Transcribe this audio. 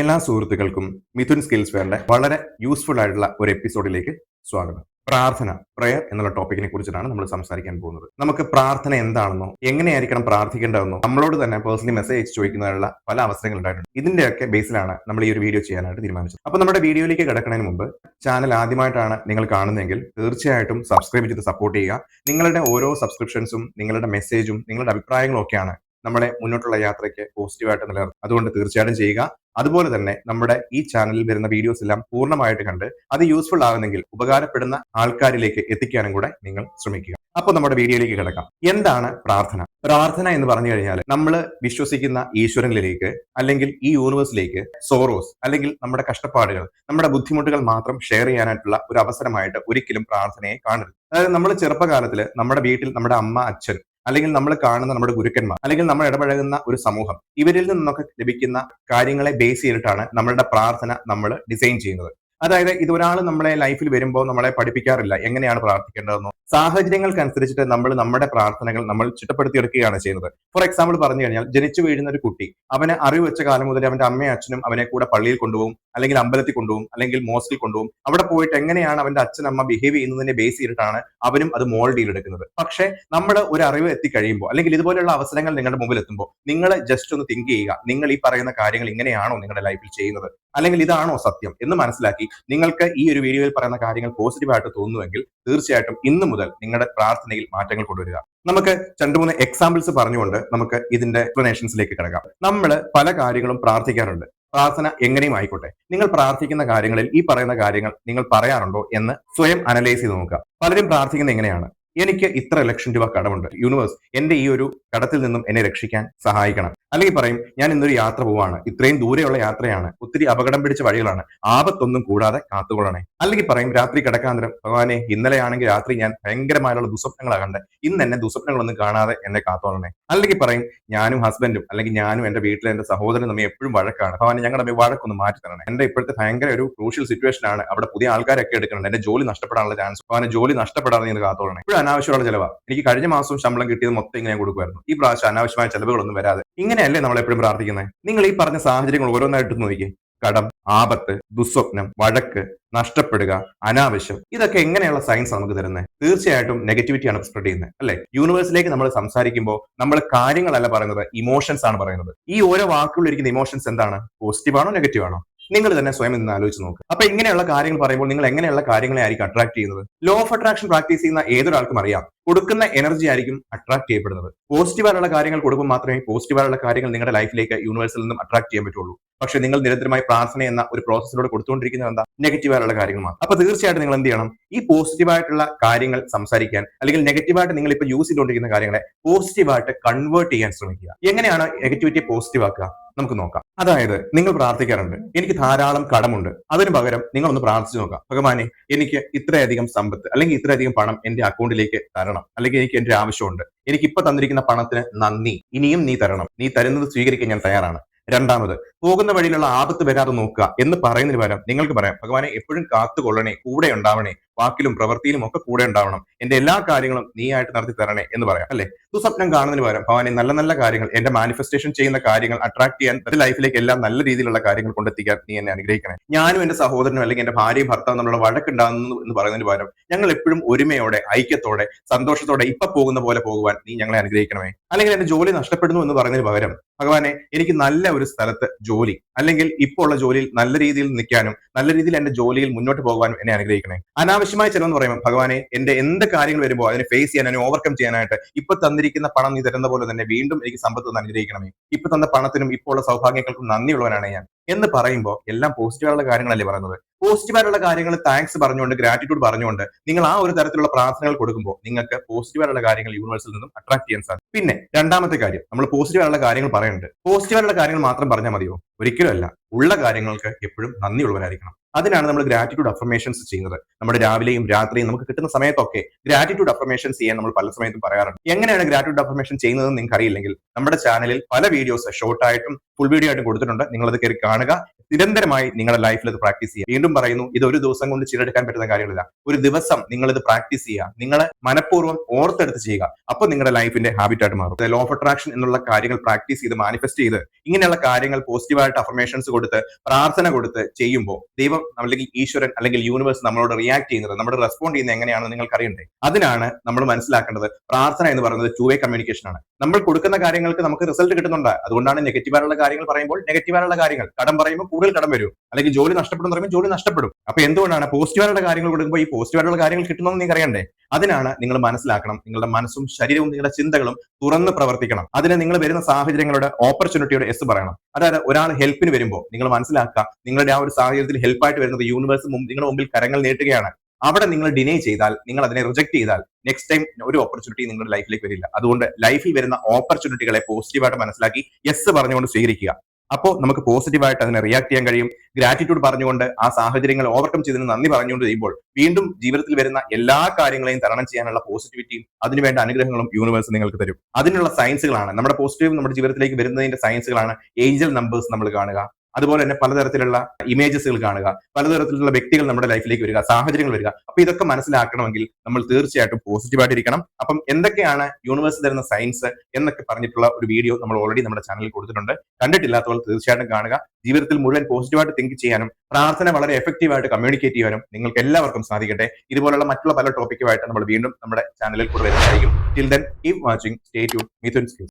എല്ലാ സുഹൃത്തുക്കൾക്കും മിഥുൻ സ്കിൽസ് വേറെ വളരെ യൂസ്ഫുൾ ആയിട്ടുള്ള ഒരു എപ്പിസോഡിലേക്ക് സ്വാഗതം. പ്രാർത്ഥന പ്രയർ എന്നുള്ള ടോപ്പിക്കിനെ കുറിച്ചിട്ടാണ് നമ്മൾ സംസാരിക്കാൻ പോകുന്നത്. നമുക്ക് പ്രാർത്ഥന എന്താണെന്നോ എങ്ങനെയായിരിക്കണം പ്രാർത്ഥിക്കേണ്ടതെന്നോ നമ്മളോട് തന്നെ പേഴ്സണലി മെസ്സേജ് ചോദിക്കുന്നതിനുള്ള പല അവസരങ്ങൾ ഉണ്ടായിട്ടുണ്ട്. ഇതിന്റെയൊക്കെ ബേസിലാണ് നമ്മൾ ഈ ഒരു വീഡിയോ ചെയ്യാനായിട്ട് തീരുമാനിച്ചത്. അപ്പൊ നമ്മുടെ വീഡിയോയിലേക്ക് കിടക്കുന്നതിന് മുമ്പ് ചാനൽ ആദ്യമായിട്ടാണ് നിങ്ങൾ കാണുന്നതെങ്കിൽ തീർച്ചയായിട്ടും സബ്സ്ക്രൈബ് ചെയ്ത് സപ്പോർട്ട് ചെയ്യുക. നിങ്ങളുടെ ഓരോ സബ്സ്ക്രിപ്ഷൻസും നിങ്ങളുടെ മെസ്സേജും നിങ്ങളുടെ അഭിപ്രായങ്ങളും ഒക്കെയാണ് നമ്മളെ മുന്നോട്ടുള്ള യാത്രയ്ക്ക് പോസിറ്റീവായിട്ട് നിലനിർത്തും അതുകൊണ്ട് തീർച്ചയായിട്ടും ചെയ്യുക. അതുപോലെ തന്നെ നമ്മുടെ ഈ ചാനലിൽ വരുന്ന വീഡിയോസ് എല്ലാം പൂർണമായിട്ട് കണ്ട് അത് യൂസ്ഫുൾ ആകുന്നെങ്കിൽ ഉപകാരപ്പെടുന്ന ആൾക്കാരിലേക്ക് എത്തിക്കാനും കൂടെ നിങ്ങൾ ശ്രമിക്കുക. അപ്പോൾ നമ്മുടെ വീഡിയോയിലേക്ക് കിടക്കാം. എന്താണ് പ്രാർത്ഥന? പ്രാർത്ഥന എന്ന് പറഞ്ഞു കഴിഞ്ഞാൽ നമ്മൾ വിശ്വസിക്കുന്ന ഈശ്വരനിലേക്ക് അല്ലെങ്കിൽ ഈ യൂണിവേഴ്സിലേക്ക് സോറോസ് അല്ലെങ്കിൽ നമ്മുടെ കഷ്ടപ്പാടുകൾ നമ്മുടെ ബുദ്ധിമുട്ടുകൾ മാത്രം ഷെയർ ചെയ്യാനായിട്ടുള്ള ഒരു അവസരമായിട്ട് ഒരിക്കലും പ്രാർത്ഥനയെ കാണരുത്. അതായത് നമ്മൾ ചെറുപ്പകാലത്തിൽ നമ്മുടെ വീട്ടിൽ നമ്മുടെ അമ്മ അച്ഛൻ അല്ലെങ്കിൽ നമ്മൾ കാണുന്ന നമ്മുടെ ഗുരുക്കന്മാർ അല്ലെങ്കിൽ നമ്മൾ ഇടപഴകുന്ന ഒരു സമൂഹം ഇവരിൽ നിന്നൊക്കെ ലഭിക്കുന്ന കാര്യങ്ങളെ ബേസ് ചെയ്തിട്ടാണ് നമ്മളുടെ പ്രാർത്ഥന നമ്മൾ ഡിസൈൻ ചെയ്യുന്നത്. അതായത് ഇത് ഒരാൾ നമ്മളെ ലൈഫിൽ വരുമ്പോൾ നമ്മളെ പഠിപ്പിക്കാറില്ല എങ്ങനെയാണ് പ്രാർത്ഥിക്കേണ്ടതെന്നോ. സാഹചര്യങ്ങൾക്കനുസരിച്ചിട്ട് നമ്മൾ നമ്മുടെ പ്രാർത്ഥനകൾ നമ്മൾ ചിട്ടപ്പെടുത്തിയെടുക്കുകയാണ് ചെയ്യുന്നത്. ഫോർ എക്സാമ്പിൾ പറഞ്ഞു കഴിഞ്ഞാൽ ജനിച്ചു വീഴുന്ന ഒരു കുട്ടി അവനെ അറിവ് വെച്ച കാലം മുതൽ അവന്റെ അമ്മയും അച്ഛനും അവനെ കൂടെ പള്ളിയിൽ കൊണ്ടുപോകും. അല്ലെങ്കിൽ അമ്പലത്തിൽ കൊണ്ടുപോകും അല്ലെങ്കിൽ മോസ്കിൽ കൊണ്ടുപോകും. അവിടെ പോയിട്ട് എങ്ങനെയാണ് അവന്റെ അച്ഛൻ അമ്മ ബിഹേവ് ചെയ്യുന്നതിനെ ബേസ് ചെയ്തിട്ടാണ് അവനും അത് മോൾഡ് ചെയ്തെടുക്കുന്നത്. പക്ഷേ നമ്മൾ ഒരു അറിവ് എത്തിക്കഴിയുമ്പോൾ അല്ലെങ്കിൽ ഇതുപോലെയുള്ള അവസരങ്ങൾ നിങ്ങളുടെ മുമ്പിൽ എത്തുമ്പോൾ നിങ്ങൾ ജസ്റ്റ് ഒന്ന് തിങ്ക് ചെയ്യുക. നിങ്ങൾ ഈ പറയുന്ന കാര്യങ്ങൾ ഇങ്ങനെയാണോ നിങ്ങളുടെ ലൈഫിൽ ചെയ്യുന്നത്? അല്ലെങ്കിൽ ഇതാണോ സത്യം? എന്ന് മനസ്സിലാക്കി നിങ്ങൾക്ക് ഈ ഒരു വീഡിയോയിൽ പറയുന്ന കാര്യങ്ങൾ പോസിറ്റീവായിട്ട് തോന്നുന്നുവെങ്കിൽ തീർച്ചയായിട്ടും ഇന്നു മുതൽ നിങ്ങളുടെ പ്രാർത്ഥനയിൽ മാറ്റങ്ങൾ കൊണ്ടുവരിക. നമുക്ക് രണ്ട് മൂന്ന് എക്സാമ്പിൾസ് പറഞ്ഞുകൊണ്ട് നമുക്ക് ഇതിന്റെ എക്സ്പ്ലനേഷൻസിലേക്ക് കിടക്കാം. നമ്മൾ പല കാര്യങ്ങളും പ്രാർത്ഥിക്കാറുണ്ട്. പ്രാർത്ഥന എങ്ങനെയും ആയിക്കോട്ടെ. നിങ്ങൾ പ്രാർത്ഥിക്കുന്ന കാര്യങ്ങളിൽ ഈ പറയുന്ന കാര്യങ്ങൾ നിങ്ങൾ പറയാറുണ്ടോ എന്ന് സ്വയം അനലൈസ് ചെയ്ത് നോക്കുക. പലരും പ്രാർത്ഥിക്കുന്നത് എങ്ങനെയാണ്? എനിക്ക് ഇത്ര ലക്ഷം രൂപ കടമുണ്ട്. യൂണിവേഴ്സ് എന്റെ ഈ ഒരു കടത്തിൽ നിന്നും എന്നെ രക്ഷിക്കാൻ സഹായിക്കണം. അല്ലെങ്കിൽ പറയും ഞാൻ ഇന്നൊരു യാത്ര പോവാണ്. ഇത്രയും ദൂരെയുള്ള യാത്രയാണ്. ഒത്തിരി അപകടം പിടിച്ച വഴികളാണ്. ആപത്തൊന്നും കൂടാതെ കാത്തുകൊള്ളണേ. അല്ലെങ്കിൽ പറയും രാത്രി കിടക്കാന്തരം ഭഗവാനെ ഇന്നലെയാണെങ്കിൽ രാത്രി ഞാൻ ഭയങ്കരമായുള്ള ദുസ്വപ്നങ്ങളാണ് കണ്ടത്. ഇന്ന് എന്നെ ദുസ്വപ്നങ്ങളൊന്നും കാണാതെ എന്നെ കാത്തോളണേ. അല്ലെങ്കിൽ പറയും ഞാനും ഹസ്ബൻഡും അല്ലെങ്കിൽ ഞാനും എന്റെ വീട്ടിലെ എന്റെ സഹോദരനും തമ്മിൽ എപ്പോഴും വഴക്കാണ്. ഭഗവാനെ ഞങ്ങളുടെ തമ്മിൽ വഴക്കൊന്ന് മാറ്റി തരണേ. എന്റെ ഇപ്പോഴത്തെ ഭയങ്കര ഒരു ക്രൂഷ്യൽ സിറ്റുവേഷൻ ആണ് അവിടെ പുതിയ ആൾക്കാരൊക്കെ എടുക്കുന്നുണ്ട് എന്റെ ജോലി നഷ്ടപ്പെടാനുള്ള ചാൻസ് ഭഗവാനെ ജോലി നഷ്ടപ്പെടാതെ നീ കാത്തോളണേ. അനാവശ്യമുള്ള ചിലവാ. എനിക്ക് കഴിഞ്ഞ മാസം ശമ്പളം കിട്ടിയത് മൊത്തം ഇങ്ങനെ കൊടുക്കുമായിരുന്നു ഈ പ്രാവശ്യം അനാവശ്യമായ ചിലവുകളൊന്നും വരാതെ. ഇങ്ങനെയല്ലേ നമ്മൾ എപ്പോഴും പ്രാർത്ഥിക്കുന്നത് നിങ്ങൾ ഈ പറഞ്ഞ സാഹചര്യങ്ങൾ ഓരോന്നായിട്ട് നോക്കി കടം ആപത്ത് ദുസ്വപ്നം വഴക്ക് നഷ്ടപ്പെടുക അനാവശ്യം. ഇതൊക്കെ എങ്ങനെയുള്ള സയൻസ് നമുക്ക് തരുന്നത് തീർച്ചയായിട്ടും നെഗറ്റിവിറ്റിയാണ് സ്പ്രെഡ് ചെയ്യുന്നത് അല്ലെ? യൂണിവേഴ്സിലേക്ക് നമ്മൾ സംസാരിക്കുമ്പോൾ നമ്മൾ കാര്യങ്ങളല്ല പറയുന്നത് ഇമോഷൻസ് ആണ് പറയുന്നത്. ഈ ഓരോ വാക്കുകളിൽ ഇരിക്കുന്ന ഇമോഷൻസ് എന്താണ്? പോസിറ്റീവ് ആണോ നെഗറ്റീവ് ആണോ? നിങ്ങൾ തന്നെ സ്വയം ഇന്ന് ആലോചിച്ച് നോക്കുക അപ്പൊ ഇങ്ങനെയുള്ള കാര്യങ്ങൾ പറയുമ്പോൾ നിങ്ങൾ എങ്ങനെയുള്ള കാര്യങ്ങളെ ആയിരിക്കും അട്രാക്ട് ചെയ്യുന്നത്? ലോ ഓഫ് അട്രാക്ഷൻ പ്രാക്ടീസ് ചെയ്യുന്ന ഏതൊരാൾക്കും അറിയാം. കൊടുക്കുന്ന എനർജി ആയിരിക്കും അട്രാക്ട് ചെയ്യപ്പെടുന്നത്. പോസിറ്റീവായിട്ടുള്ള കാര്യങ്ങൾ കൊടുക്കുമ്പോൾ മാത്രമേ പോസിറ്റീവായിട്ടുള്ള കാര്യങ്ങൾ നിങ്ങളുടെ ലൈഫിലേക്ക് യൂണിവേഴ്സിൽ നിന്നും അട്രാക്ട് ചെയ്യാൻ പറ്റുള്ളൂ. പക്ഷെ നിങ്ങൾ നിരന്തരമായി പ്രാർത്ഥന എന്ന ഒരു പ്രോസസ്സിലൂടെ കൊടുത്തുകൊണ്ടിരിക്കുന്നത് എന്താ? നെഗറ്റീവായിട്ടുള്ള കാര്യങ്ങൾ മാത്രം. അപ്പൊ തീർച്ചയായിട്ടും നിങ്ങൾ എന്ത് ചെയ്യണം? ഈ പോസിറ്റീവായിട്ടുള്ള കാര്യങ്ങൾ സംസാരിക്കാൻ അല്ലെങ്കിൽ നെഗറ്റീവായിട്ട് നിങ്ങൾ ഇപ്പൊ യൂസ് ചെയ്തുകൊണ്ടിരിക്കുന്ന കാര്യങ്ങളെ പോസിറ്റീവായിട്ട് കൺവേർട്ട് ചെയ്യാൻ ശ്രമിക്കുക. എങ്ങനെയാണ് നെഗറ്റിവിറ്റി പോസിറ്റീവ് ആക്കുക? നമുക്ക് നോക്കാം. അതായത് നിങ്ങൾ പ്രാർത്ഥിക്കാറുണ്ട്. എനിക്ക് ധാരാളം കടമുണ്ട്. അതിന് പകരം നിങ്ങൾ ഒന്ന് പ്രാർത്ഥിച്ചു നോക്കാം. ഭഗവാനെ എനിക്ക് ഇത്രയധികം സമ്പത്ത് അല്ലെങ്കിൽ ഇത്രയധികം പണം എന്റെ അക്കൗണ്ടിലേക്ക് തരണം. അല്ലെങ്കിൽ എനിക്ക് എന്റെ ആവശ്യമുണ്ട്. എനിക്ക് ഇപ്പൊ തന്നിരിക്കുന്ന പണത്തിന് നന്ദി. ഇനിയും നീ തരണം. നീ തരുന്നത് സ്വീകരിക്കാൻ ഞാൻ തയ്യാറാണ്. രണ്ടാമത് പോകുന്ന വഴിയിലുള്ള ആപത്ത് വരാതെ നോക്കുക എന്ന് പറയുന്നതിന് പകരം നിങ്ങൾക്ക് പറയാം ഭഗവാനെ എപ്പോഴും കാത്തുകൊള്ളണേ കൂടെ ഉണ്ടാവണേ വാക്കിലും പ്രവൃത്തിയിലും ഒക്കെ കൂടെ ഉണ്ടാവണം. എന്റെ എല്ലാ കാര്യങ്ങളും നീ ആയിട്ട് നടത്തി തരണേ എന്ന് പറയാം അല്ലെ? ദുസ്വപ്നം കാണുന്നതിന് പകരം ഭവാനെ നല്ല നല്ല കാര്യങ്ങൾ എന്റെ മാനിഫെസ്റ്റേഷൻ ചെയ്യുന്ന കാര്യങ്ങൾ അട്രാക്ട് ചെയ്യാൻ എന്റെ ലൈഫിലേക്ക് എല്ലാം നല്ല രീതിയിലുള്ള കാര്യങ്ങൾ കൊണ്ടെത്തിക്കാൻ നീ എന്നെ അനുഗ്രഹിക്കണേ. ഞാനും എന്റെ സഹോദരനും അല്ലെങ്കിൽ എന്റെ ഭാര്യയും ഭർത്താവും നമ്മളുടെ വഴക്കുണ്ടാകുന്നു എന്ന് പറയുന്നതിന് പകരം ഞങ്ങൾ എപ്പോഴും ഒരുമയോടെ ഐക്യത്തോടെ സന്തോഷത്തോടെ ഇപ്പൊ പോകുന്ന പോലെ പോകുവാൻ നീ ഞങ്ങളെ അനുഗ്രഹിക്കണമേ. അല്ലെങ്കിൽ എന്റെ ജോലി നഷ്ടപ്പെടുന്നു എന്ന് പറയുന്നതിന് പകരം ഭഗവാനെ എനിക്ക് നല്ല ഒരു സ്ഥലത്ത് ജോലി അല്ലെങ്കിൽ ഇപ്പോൾ ഉള്ള ജോലിയിൽ നല്ല രീതിയിൽ നിൽക്കാനും നല്ല രീതിയിൽ എന്റെ ജോലിയിൽ മുന്നോട്ട് പോകാനും എന്നെ അനുഗ്രഹിക്കണേ. അനാവശ്യമായ ചെലവെന്ന് പറയുമ്പോൾ ഭഗവാനെ എന്റെ എന്ത് കാര്യങ്ങൾ വരുമ്പോൾ അതിനെ ഫേസ് ചെയ്യാൻ അതിനെ ഓവർകം ചെയ്യാനായിട്ട് ഇപ്പൊ തന്നിരിക്കുന്ന പണം നീ തരുന്ന പോലെ തന്നെ വീണ്ടും എനിക്ക് സമ്പത്ത് അനുഗ്രഹിക്കണമേ. ഇപ്പൊ തന്ന പണത്തിനും ഇപ്പോൾ ഉള്ള സൗഭാഗ്യങ്ങൾക്കും നന്ദിയുള്ളവനാണ് ഞാൻ. എന്ന് പറയുമ്പോൾ എല്ലാം പോസിറ്റീവായുള്ള കാര്യങ്ങളല്ലേ പറയുന്നത്? പോസിറ്റീവായിട്ടുള്ള കാര്യങ്ങൾ താങ്ക്സ് പറഞ്ഞുകൊണ്ട് ഗ്രാറ്റിറ്റ്യൂഡ് പറഞ്ഞുകൊണ്ട് നിങ്ങൾ ആ ഒരു തരത്തിലുള്ള പ്രാർത്ഥനകൾ കൊടുക്കുമ്പോൾ നിങ്ങൾക്ക് പോസിറ്റീവായിട്ടുള്ള കാര്യങ്ങൾ യൂണിവേഴ്സിൽ നിന്നും അട്രാക്ട് ചെയ്യാൻ സാധിക്കും. പിന്നെ രണ്ടാമത്തെ കാര്യം നമ്മൾ പോസിറ്റീവായിട്ടുള്ള കാര്യങ്ങൾ പറയുന്നുണ്ട്. പോസിറ്റീവായിട്ടുള്ള കാര്യങ്ങൾ മാത്രം പറഞ്ഞാൽ മതിയോ? ഒരിക്കലും അല്ല ഉള്ള കാര്യങ്ങൾക്ക് എപ്പോഴും നന്ദിയുള്ളവരായിരിക്കണം. അതിനാണ് നമ്മൾ ഗ്രാറ്റിറ്റ്യൂഡ് അഫർമേഷൻസ് ചെയ്യുന്നത്. നമ്മുടെ രാവിലെയും രാത്രിയും നമുക്ക് കിട്ടുന്ന സമയത്തൊക്കെ ഗ്രാറ്റിറ്റ്യൂഡ് അഫർമേഷൻസ് ചെയ്യാൻ നമ്മൾ പല സമയത്തും പറയാറുണ്ട്. എങ്ങനെയാണ് ഗ്രാറ്റിറ്റ്യൂഡ് അഫർമേഷൻ ചെയ്യുന്നത് നിങ്ങൾക്ക് അറിയില്ലെങ്കിൽ നമ്മുടെ ചാനലിൽ പല വീഡിയോസ് ഷോർട്ട് ആയിട്ടും ഫുൾ വീഡിയോ ആയിട്ടും കൊടുത്തിട്ടുണ്ട്. നിങ്ങൾ അത് കയറി കാണുക. നിരന്തരമായി നിങ്ങളുടെ ലൈഫിൽ അത് പ്രാക്ടീസ് ചെയ്യുക. വീണ്ടും പറയുന്നു ഇത് ഒരു ദിവസം കൊണ്ട് ചെയ്തെടുക്കാൻ പറ്റുന്ന കാര്യങ്ങളില്ല. ഒരു ദിവസം നിങ്ങൾ ഇത് പ്രാക്ടീസ് ചെയ്യുക. നിങ്ങൾ മനഃപൂർവം ഓർത്തെടുത്ത് ചെയ്യുക. അപ്പോൾ നിങ്ങളുടെ ലൈഫിന്റെ ഹാബിറ്റായിട്ട് മാറും. ലോ ഓഫ് അട്രാക്ഷൻ എന്നുള്ള കാര്യങ്ങൾ പ്രാക്ടീസ് ചെയ്ത് മാനിഫെസ്റ്റ് ചെയ്ത് ഇങ്ങനെയുള്ള കാര്യങ്ങൾ പോസിറ്റീവായിട്ട് അഫർമേഷൻസ് കൊടുത്ത് പ്രാർത്ഥന കൊടുത്ത് ചെയ്യുമ്പോൾ ദൈവം അല്ലെങ്കിൽ ഈശ്വരൻ അല്ലെങ്കിൽ യൂണിവേഴ്സ് നമ്മളോട് റിയാക്ട് ചെയ്യുന്നത് നമ്മുടെ റെസ്പോണ്ട് ചെയ്യുന്നത് എങ്ങനെയാണെന്ന് നിങ്ങൾക്ക് അറിയണ്ടേ അതിനാണ് നമ്മൾ മനസ്സിലാക്കേണ്ടത് പ്രാർത്ഥന എന്ന് പറയുന്നത് ടു വേ കമ്മ്യൂണിക്കേഷൻ ആണ്. നമ്മൾ കൊടുക്കുന്ന കാര്യങ്ങൾക്ക് നമുക്ക് റിസൾട്ട് കിട്ടുന്നുണ്ട്. അതുകൊണ്ടാണ് നെഗറ്റീവായുള്ള കാര്യങ്ങൾ പറയുമ്പോൾ നെഗറ്റീവായുള്ള കാര്യങ്ങൾ. കടം പറയുമ്പോൾ കൂടുതൽ കടം വരും. അല്ലെങ്കിൽ ജോലി നഷ്ടപ്പെടും പറയുമ്പോൾ ജോലി നഷ്ടപ്പെടും. അപ്പൊ എന്തുകൊണ്ടാണ് പോസിറ്റീവായുള്ള കാര്യങ്ങൾ കൊടുക്കുമ്പോൾ ഈ പോസിറ്റീവായുള്ള കാര്യങ്ങൾ കിട്ടുന്നതെന്ന് നിങ്ങൾക്ക് അറിയണ്ടേ അതിനാണ് നിങ്ങൾ മനസ്സിലാക്കണം നിങ്ങളുടെ മനസ്സും ശരീരവും നിങ്ങളുടെ ചിന്തകളും തുറന്ന് പ്രവർത്തിക്കണം. അതിന് നിങ്ങൾ വരുന്ന സാഹചര്യങ്ങളുടെ ഓപ്പർച്യൂണിറ്റിയുടെ എസ് പറയണം. അതായത് ഒരാൾ ഹെൽപ്പിന് വരുമ്പോൾ നിങ്ങൾ മനസ്സിലാക്കുക നിങ്ങളുടെ ആ ഒരു സാഹചര്യത്തിൽ ഹെൽപ്പായിട്ട് വരുന്നത് യൂണിവേഴ്സ് നിങ്ങളുടെ മുമ്പിൽ കരങ്ങൾ നീട്ടുകയാണ്. അവിടെ നിങ്ങൾ ഡിനേ ചെയ്താൽ നിങ്ങൾ അതിനെ റിജക്ട് ചെയ്താൽ നെക്സ്റ്റ് ടൈം ഒരു ഓപ്പർച്യൂണിറ്റി നിങ്ങളുടെ ലൈഫിലേക്ക് വരില്ല. അതുകൊണ്ട് ലൈഫിൽ വരുന്ന ഓപ്പർച്യൂണിറ്റികളെ പോസിറ്റീവായിട്ട് മനസ്സിലാക്കി യെസ് പറഞ്ഞുകൊണ്ട് സ്വീകരിക്കുക. അപ്പോൾ നമുക്ക് പോസിറ്റീവായിട്ട് അതിനെ റിയാക്ട് ചെയ്യാൻ കഴിയും. ഗ്രാറ്റിറ്റ്യൂഡ് പറഞ്ഞുകൊണ്ട് ആ സാഹചര്യങ്ങൾ ഓവർകം ചെയ്തതിന് നന്ദി പറഞ്ഞുകൊണ്ട് ചെയ്യുമ്പോൾ വീണ്ടും ജീവിതത്തിൽ വരുന്ന എല്ലാ കാര്യങ്ങളെയും തരണം ചെയ്യാനുള്ള പോസിറ്റിവിറ്റിയും അതിനുവേണ്ട അനുഗ്രഹങ്ങളും യൂണിവേഴ്സ് നിങ്ങൾക്ക് തരും. അതിനുള്ള സയൻസുകളാണ് നമ്മുടെ പോസിറ്റീവ് നമ്മുടെ ജീവിതത്തിലേക്ക് വരുന്നതിന്റെ സയൻസുകളാണ് ഏഞ്ചൽ നമ്പേഴ്സ് നമ്മൾ കാണുക. അതുപോലെ തന്നെ പലതരത്തിലുള്ള ഇമേജസുകൾ കാണുക പലതരത്തിലുള്ള വ്യക്തികൾ നമ്മുടെ ലൈഫിലേക്ക് വരിക സാഹചര്യങ്ങൾ വരിക. അപ്പൊ ഇതൊക്കെ മനസ്സിലാക്കണമെങ്കിൽ നമ്മൾ തീർച്ചയായിട്ടും പോസിറ്റീവായിട്ടിരിക്കണം അപ്പം എന്തൊക്കെയാണ് യൂണിവേഴ്സ് തരുന്ന സയൻസ് എന്നൊക്കെ പറഞ്ഞിട്ടുള്ള ഒരു വീഡിയോ നമ്മൾ ഓൾറെഡി നമ്മുടെ ചാനലിൽ കൊടുത്തിട്ടുണ്ട്. കണ്ടിട്ടില്ലാത്തവർ തീർച്ചയായിട്ടും കാണുക. ജീവിതത്തിൽ മുഴുവൻ പോസിറ്റീവായിട്ട് തിങ്ക് ചെയ്യാനും പ്രാർത്ഥന വളരെ എഫക്റ്റീവായിട്ട് കമ്മ്യൂണിക്കേറ്റ് ചെയ്യാനും നിങ്ങൾക്ക് എല്ലാവർക്കും സാധിക്കട്ടെ. ഇതുപോലുള്ള മറ്റുള്ള പല ടോപ്പിക്കുമായിട്ട് നമ്മൾ വീണ്ടും നമ്മുടെ ചാനലിൽ കൂടെ വരുന്നതായിരിക്കും. Till then keep watching stay to Mithun skills